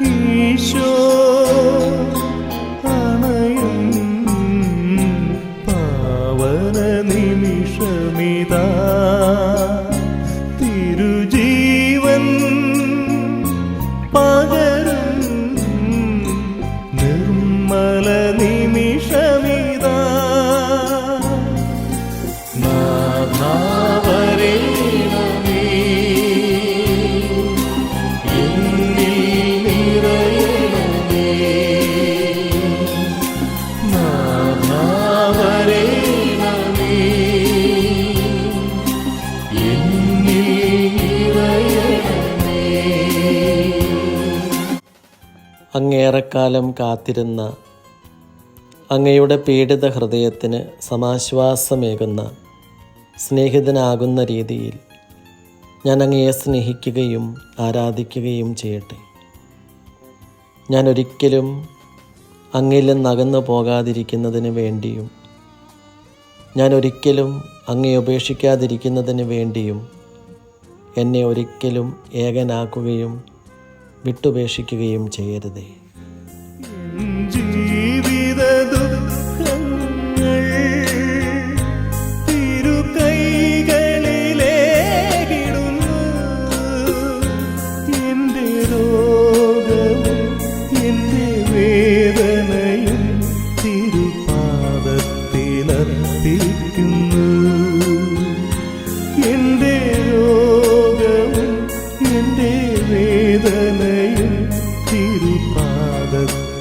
ഈശോ പാവന നിമിഷമിതാ. അങ്ങേറെക്കാലം കാത്തിരുന്ന അങ്ങയുടെ പീഡിത ഹൃദയത്തിന് സമാശ്വാസമേകുന്ന സ്നേഹിതനാകുന്ന രീതിയിൽ ഞാൻ അങ്ങയെ സ്നേഹിക്കുകയും ആരാധിക്കുകയും ചെയ്യട്ടെ. ഞാൻ ഒരിക്കലും അങ്ങിൽ നകന്നു പോകാതിരിക്കുന്നതിന് വേണ്ടിയും ഞാൻ ഒരിക്കലും അങ്ങയെ ഉപേക്ഷിക്കാതിരിക്കുന്നതിന് വേണ്ടിയും എന്നെ ഒരിക്കലും ഏകനാക്കുകയും വിട്ടുപേക്ഷിക്കുകയും ചെയ്യരുതേ. ജീവിത വേദനയും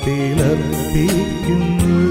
തിളപ്പിക്കുന്നു